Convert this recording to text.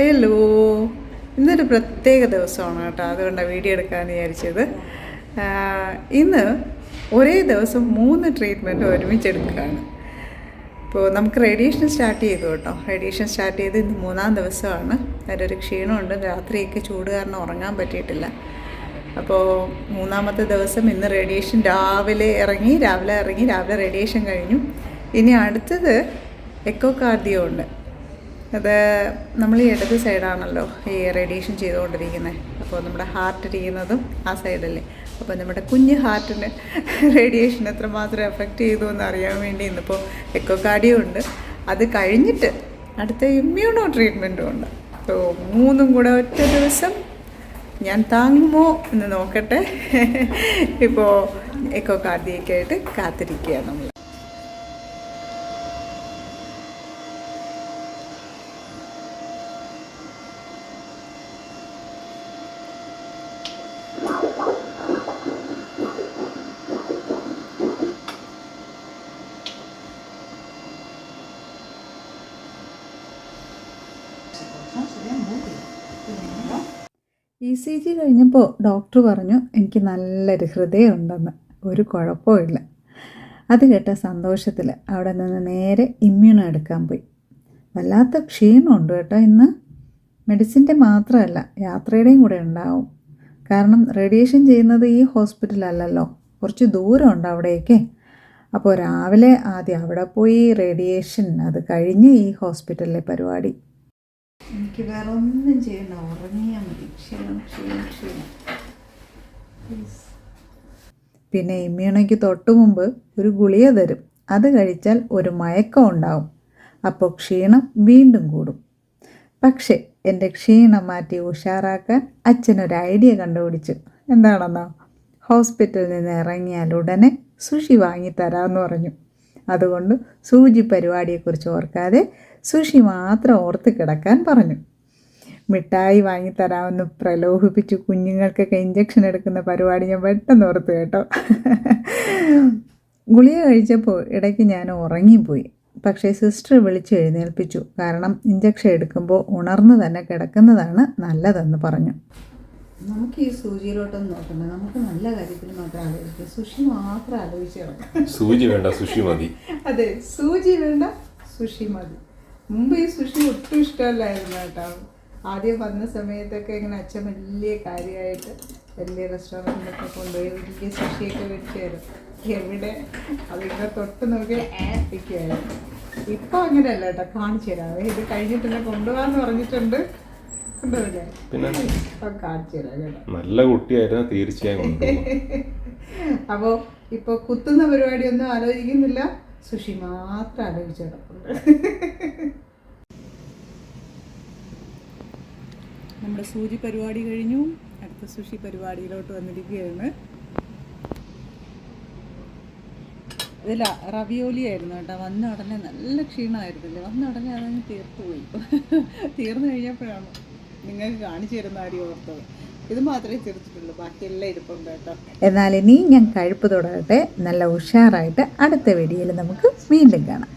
Hello ഇന്നൊരു പ്രത്യേക ദിവസമാണ് കേട്ടോ. അതുകൊണ്ടാണ് വീഡിയോ എടുക്കാമെന്ന് വിചാരിച്ചത്. ഇന്ന് ഒരേ ദിവസം മൂന്ന് ട്രീറ്റ്മെന്റ് ഒരുമിച്ച് എടുക്കുകയാണ് ഇപ്പോൾ നമുക്ക് റേഡിയേഷൻ സ്റ്റാർട്ട് ചെയ്തു കേട്ടോ. റേഡിയേഷൻ സ്റ്റാർട്ട് ചെയ്ത് ഇന്ന് മൂന്നാം ദിവസമാണ്. അതിന്റെ ഒരു ക്ഷീണമുണ്ട്. രാത്രിയൊക്കെ ചൂട് കാരണം ഉറങ്ങാൻ പറ്റിയിട്ടില്ല. അപ്പോൾ മൂന്നാമത്തെ ദിവസം ഇന്ന് റേഡിയേഷൻ രാവിലെ ഇറങ്ങി രാവിലെ ഇറങ്ങി രാവിലെ റേഡിയേഷൻ കഴിഞ്ഞു. ഇനി അടുത്തത് എക്കോ കാർഡിയോ ഉണ്ട്. അത് നമ്മൾ ഈ ഇടത് സൈഡാണല്ലോ ഈ റേഡിയേഷൻ ചെയ്തുകൊണ്ടിരിക്കുന്നത്. അപ്പോൾ നമ്മുടെ ഹാർട്ട് ഇരിക്കുന്നതും ആ സൈഡല്ലേ. അപ്പോൾ നമ്മുടെ കുഞ്ഞ് ഹാർട്ടിന് റേഡിയേഷൻ എത്രമാത്രം എഫക്റ്റ് ചെയ്തു എന്ന് അറിയാൻ വേണ്ടി ഇന്നിപ്പോൾ എക്കോ കാർഡിയോ ഉണ്ട്. അത് കഴിഞ്ഞിട്ട് അടുത്ത ഇമ്മ്യൂണോ ട്രീറ്റ്മെന്റും ഉണ്ട്. അപ്പോൾ മൂന്നും കൂടെ ഒറ്റ ദിവസം ഞാൻ താങ്ങുമോ എന്ന് നോക്കട്ടെ. ഇപ്പോൾ എക്കോ കാർഡിയൊക്കെ ആയിട്ട് കാത്തിരിക്കുകയാണ് നമ്മൾ. ഇ സി ജി കഴിഞ്ഞപ്പോൾ ഡോക്ടർ പറഞ്ഞു എനിക്ക് നല്ലൊരു ഹൃദയമുണ്ടെന്ന്. ഒരു കുഴപ്പമില്ല അത് കേട്ട സന്തോഷത്തിൽ അവിടെ നിന്ന് നേരെ ഇമ്മ്യൂണോ എടുക്കാൻ പോയി. വല്ലാത്ത ക്ഷീണമുണ്ട് കേട്ടോ ഇന്ന്. മെഡിസിന്റെ മാത്രമല്ല യാത്രയുടെയും കൂടെ ഉണ്ടാവും. കാരണം റേഡിയേഷൻ ചെയ്യുന്നത് ഈ ഹോസ്പിറ്റലല്ലല്ലോ കുറച്ച് ദൂരമുണ്ട് അവിടേക്ക്. അപ്പോൾ രാവിലെ ആദ്യം അവിടെ പോയി റേഡിയേഷൻ അത് കഴിഞ്ഞ് ഈ ഹോസ്പിറ്റലിലെ പരിപാടി. എനിക്ക് വേറെ ഒന്നും ചെയ്യണ്ട. ഉറങ്ങിയാൽ മതി. ക്ഷീണം ക്ഷീണം ക്ഷീണം. പിന്നെ ഇമ്മ്യൂണയ്ക്ക് തൊട്ട് മുമ്പ് ഒരു ഗുളിക തരും. അത് കഴിച്ചാൽ ഒരു മയക്കം ഉണ്ടാവും. അപ്പോൾ ക്ഷീണം വീണ്ടും കൂടും. പക്ഷേ എന്റെ ക്ഷീണം മാറ്റി ഉഷാറാക്കാൻ അച്ഛനൊരു ഐഡിയ കണ്ടുപിടിച്ചു. എന്താണെന്നോ? ഹോസ്പിറ്റലിൽ നിന്ന് ഇറങ്ങിയാൽ ഉടനെ സുഷി വാങ്ങി വാങ്ങിത്തരാമെന്ന് പറഞ്ഞു. അതുകൊണ്ട് സൂചി പരിപാടിയെക്കുറിച്ച് ഓർക്കാതെ സുഷി മാത്രം ഓർത്ത് കിടക്കാൻ പറഞ്ഞു. മിഠായി വാങ്ങിത്തരാമെന്ന് പ്രലോഭിപ്പിച്ച് കുഞ്ഞുങ്ങൾക്കൊക്കെ ഇഞ്ചക്ഷൻ എടുക്കുന്ന പരിപാടി ഞാൻ പെട്ടെന്ന് ഓർത്ത് കേട്ടോ. ഗുളിക കഴിച്ചപ്പോൾ ഇടയ്ക്ക് ഞാൻ ഉറങ്ങിപ്പോയി. പക്ഷേ സിസ്റ്റർ വിളിച്ച് എഴുന്നേൽപ്പിച്ചു. കാരണം ഇഞ്ചക്ഷൻ എടുക്കുമ്പോൾ ഉണർന്ന് തന്നെ കിടക്കുന്നതാണ് നല്ലതെന്ന് പറഞ്ഞു. നമുക്ക് ഈ സൂചിയിലോട്ടൊന്നും നോക്കണ്ട. നമുക്ക് നല്ല കാര്യത്തിൽ മാത്രം ആലോചിക്കുക സുഷി മാത്രം ആലോചിച്ച് കിടക്കാം സൂചി വേണ്ട സുഷി മതി. അതെ സൂചി വേണ്ട സുഷി മതി. മുമ്പ് ഈ സുഷി ഒട്ടും ഇഷ്ടമല്ലായിരുന്നു കേട്ടോ. ആദ്യം വന്ന സമയത്തൊക്കെ ഇങ്ങനെ അച്ഛൻ വലിയ കാര്യമായിട്ട് വലിയ റെസ്റ്റോറന്റിലൊക്കെ കൊണ്ടുപോയി വലിയ സുഷിയൊക്കെ വെച്ചായിരുന്നു എവിടെ? അതിങ്ങനെ തൊട്ട് നോക്കി ആപ്പിക്കുമായിരുന്നു ഇപ്പം അങ്ങനെയല്ല കേട്ടോ. കാണിച്ചു തരാം. ഇത് കഴിഞ്ഞിട്ട് തന്നെ കൊണ്ടുപോകാമെന്ന് പറഞ്ഞിട്ടുണ്ട്. പിന്നെ? നല്ല കുട്ടിയായിരുന്നു തീർച്ചയായും അപ്പോ ഇപ്പൊ കുത്തുന്ന പരിപാടി ഒന്നും ആലോചിക്കുന്നില്ല. സുഷി മാത്രം ആലോചിച്ചു കിടപ്പുണ്ട് നമ്മുടെ സൂചി പരിപാടി കഴിഞ്ഞു. അടുത്ത സുഷി പരിപാടിയിലോട്ട് വന്നിരിക്കുകയാണ്. ഇതില്ല റവിയോലി ആയിരുന്നു കേട്ടോ. വന്ന ഉടനെ നല്ല ക്ഷീണമായിരുന്നില്ലേ? വന്ന ഉടനെ അതങ്ങ് തീർത്തു പോയി തീർന്നു കഴിഞ്ഞപ്പോഴാണ് നിങ്ങൾക്ക് കാണിച്ചു തരുന്ന കാര്യം ഓർത്തത് ഇത് മാത്രമേ തീർത്തിട്ടുള്ളൂ ബാക്കിയെല്ലാം ഇരിപ്പുണ്ട് കേട്ടോ. എന്നാൽ ഇനി ഞാൻ കഴുപ്പ് തുടരട്ടെ. നല്ല ഉഷാറായിട്ട് അടുത്ത വീഡിയോയിൽ നമുക്ക് വീണ്ടും കാണാം.